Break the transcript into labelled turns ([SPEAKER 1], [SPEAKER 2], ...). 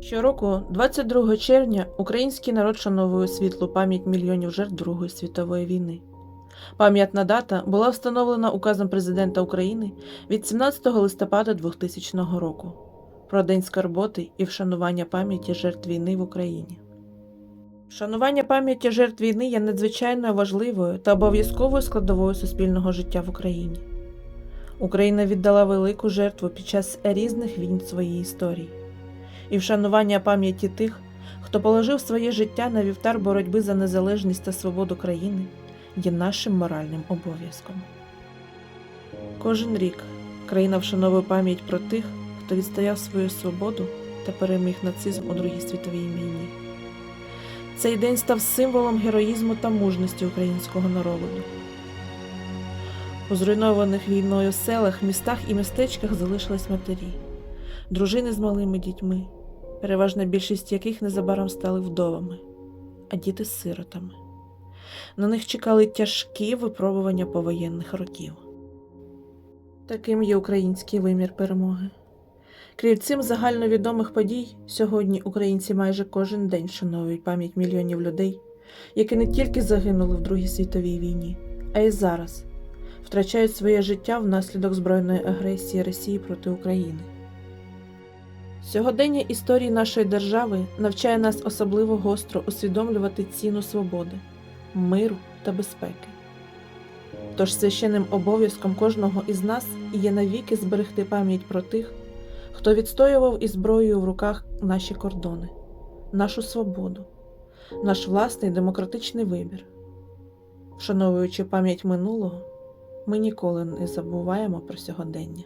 [SPEAKER 1] Щороку, 22 червня, український народ шановує світлу пам'ять мільйонів жертв Другої світової війни. Пам'ятна дата була встановлена указом президента України від 17 листопада 2000 року про День скорботи і вшанування пам'яті жертв війни в Україні. Вшанування пам'яті жертв війни є надзвичайно важливою та обов'язковою складовою суспільного життя в Україні. Україна віддала велику жертву під час різних війн своєї історії і вшанування пам'яті тих, хто положив своє життя на вівтар боротьби за незалежність та свободу країни, є нашим моральним обов'язком. Кожен рік країна вшановує пам'ять про тих, хто відстояв свою свободу та переміг нацизм у Другій світовій війні. Цей день став символом героїзму та мужності українського народу. У зруйнованих війною селах, містах і містечках залишились матері, дружини з малими дітьми, переважна більшість яких незабаром стали вдовами, а діти з сиротами. На них чекали тяжкі випробування повоєнних років. Таким є український вимір перемоги. Крім цим загальновідомих подій, сьогодні українці майже кожен день вшановують пам'ять мільйонів людей, які не тільки загинули в Другій світовій війні, а й зараз втрачають своє життя внаслідок збройної агресії Росії проти України. Сьогодення історії нашої держави навчає нас особливо гостро усвідомлювати ціну свободи, миру та безпеки. Тож священним обов'язком кожного із нас є навіки зберегти пам'ять про тих, хто відстоював із зброєю в руках наші кордони, нашу свободу, наш власний демократичний вибір. Вшановуючи пам'ять минулого, ми ніколи не забуваємо про сьогодення.